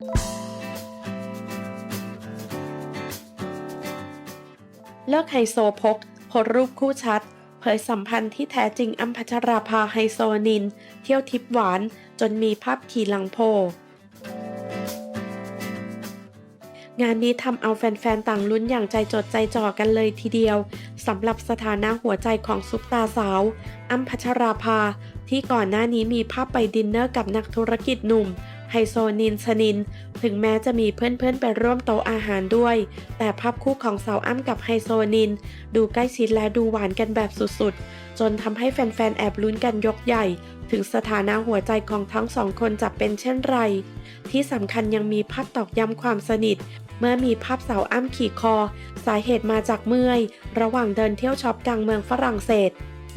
เลิกไฮโซพกโพสรูปคู่ชัด เผยสัมพันธ์ที่แท้จริงอัมพัชราภาไฮโซนิน เที่ยวทิปหวานจนมีภาพขี่หลังโพ งานนี้ทำเอาแฟนๆ ต่างลุ้นอย่างใจจดใจจ่อกันเลยทีเดียวสำหรับสถานะหัวใจของซุปตาสาวอัมพัชราภา ที่ก่อนหน้านี้มีภาพไปดินเนอร์กับนักธุรกิจหนุ่ม ไฮโซนินชนิน ถึงแม้จะมีเพื่อนๆไปร่วมโต๊ะอาหารด้วย แต่ภาพคู่ของสาวอ้ำกับไฮโซนิน ดูใกล้ชิดและดูหวานกันแบบสุดๆ จนทำให้แฟนๆ แอบลุ้นกันยกใหญ่ ถึงสถานะหัวใจของทั้งสองคนจะเป็นเช่นไร ที่สำคัญยังมีภาพตอกย้ำความสนิทเมื่อมีภาพสาวอ้ำขี่คอ สาเหตุมาจากเมื่อย ระหว่างเดินเที่ยวช็อปกลางเมืองฝรั่งเศส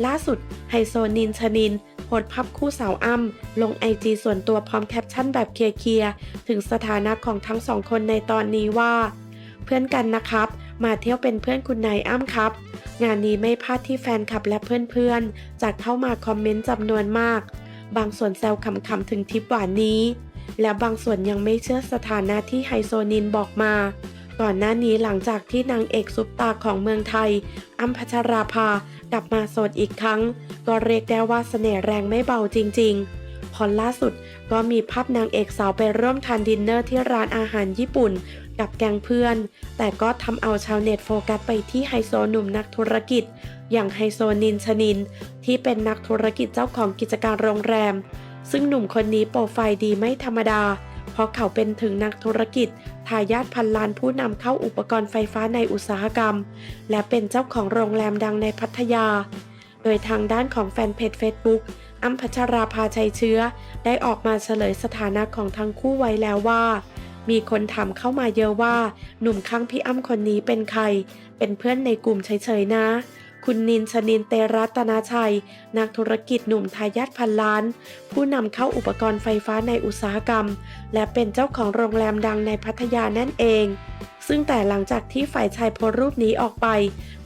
ล่าสุดไฮโซนินชนิน สต์ภาพคู่สาวอ้ำลงไอจีส่วนตัวพร้อมแคปชั่นแบบเคลียร์ถึงสถานะของทั้งสองคนในตอนนี้ว่า เพื่อนกันนะครับ มาเที่ยวเป็นเพื่อนคุณนายอ้ำครับ งานนี้ไม่พลาดที่แฟนคลับและเพื่อนๆจะเข้ามาคอมเมนต์จำนวนมาก บางส่วนแซวขำๆถึงทริปหวานนี้ และบางส่วนยังไม่เชื่อสถานะที่ไฮโซนินบอกมา ก่อนหน้านี้หลังจากที่นางเอกซุปตาของเมืองไทย อัมพัชราภากลับมาโสดอีกครั้ง ก็เรียกได้ว่าเสน่ห์แรงไม่เบาจริง ๆ พอล่าสุดก็มีภาพนางเอกสาวไปร่วมทานดินเนอร์ที่ร้านอาหารญี่ปุ่น กับแกงเพื่อน แต่ก็ทำเอาชาวเน็ตโฟกัสไปที่ไฮโซหนุ่มนักธุรกิจ อย่างไฮโซนินชนิน ที่เป็นนักธุรกิจเจ้าของกิจการโรงแรม ซึ่งหนุ่มคนนี้โปรไฟล์ดีไม่ธรรมดา เพราะเขาเป็นถึงนักธุรกิจ ทายาทพันล้านผู้นำเข้าอุปกรณ์ไฟฟ้าในอุตสาหกรรม และเป็นเจ้าของโรงแรมดังในพัทยา โดยทางด้านของแฟนเพจ Facebook อัมพัชราภาชัยเชื้อ ได้ออกมาเฉลยสถานะของทั้งคู่ไว้แล้วว่า มีคนถามเข้ามาเยอะว่า หนุ่มข้างพี่อ้ำคนนี้เป็นใคร เป็นเพื่อนในกลุ่มเฉยๆนะ คุณนินชนินเตรัตนาชัย นักธุรกิจหนุ่มทายาทพันล้าน ผู้นำเข้าอุปกรณ์ไฟฟ้าในอุตสาหกรรม และเป็นเจ้าของโรงแรมดังในพัทยานั่นเอง ซึ่งแต่หลังจากที่ฝ่ายชายโพสรูปนี้ออกไป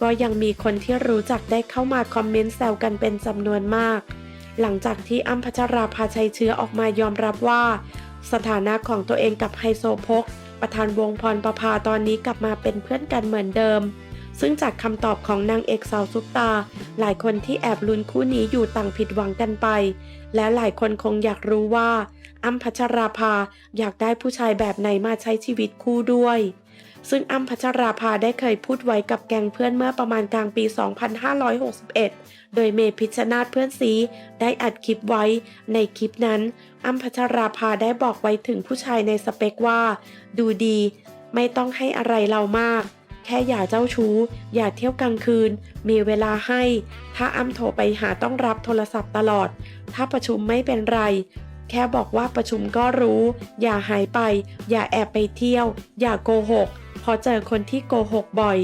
ก็ยังมีคนที่รู้จักได้เข้ามาคอมเมนต์แซวกันเป็นจำนวนมาก หลังจากที่อ้ำพัชราภาชัยเชื้อออกมายอมรับว่า สถานะของตัวเองกับไฮโซโพกประธานวงพรประภาตอนนี้กลับมาเป็นเพื่อนกันเหมือนเดิม ซึ่งจากคำตอบของนางเอกสาวซุปตา หลายคนที่แอบลุ้นคู่นี้อยู่ต่างผิดหวังกันไป และหลายคนคงอยากรู้ว่าอ้ำพัชราภาอยากได้ผู้ชายแบบไหนมาใช้ชีวิตคู่ด้วย ซึ่งอ้ำพัชราภาได้เคยพูดไว้กับแกงเพื่อนเมื่อประมาณกลางปี 2561 โดยเมพิชนาธเพื่อนซีได้อัดคลิปไว้ ในคลิปนั้นอ้ำพัชราภาได้บอกไว้ถึงผู้ชายในสเปคว่า ดูดี ไม่ต้องให้อะไรเรามาก แค่อย่าเจ้าชู้ อย่าเที่ยวกลางคืน มีเวลาให้ ถ้าอ้ำโทรไปหาต้องรับโทรศัพท์ตลอด ถ้าประชุมไม่เป็นไร แค่บอกว่าประชุมก็รู้ อย่าหายไป อย่าแอบไปเที่ยว อย่าโกหกเพอเจอคนที่โกหกบ่อย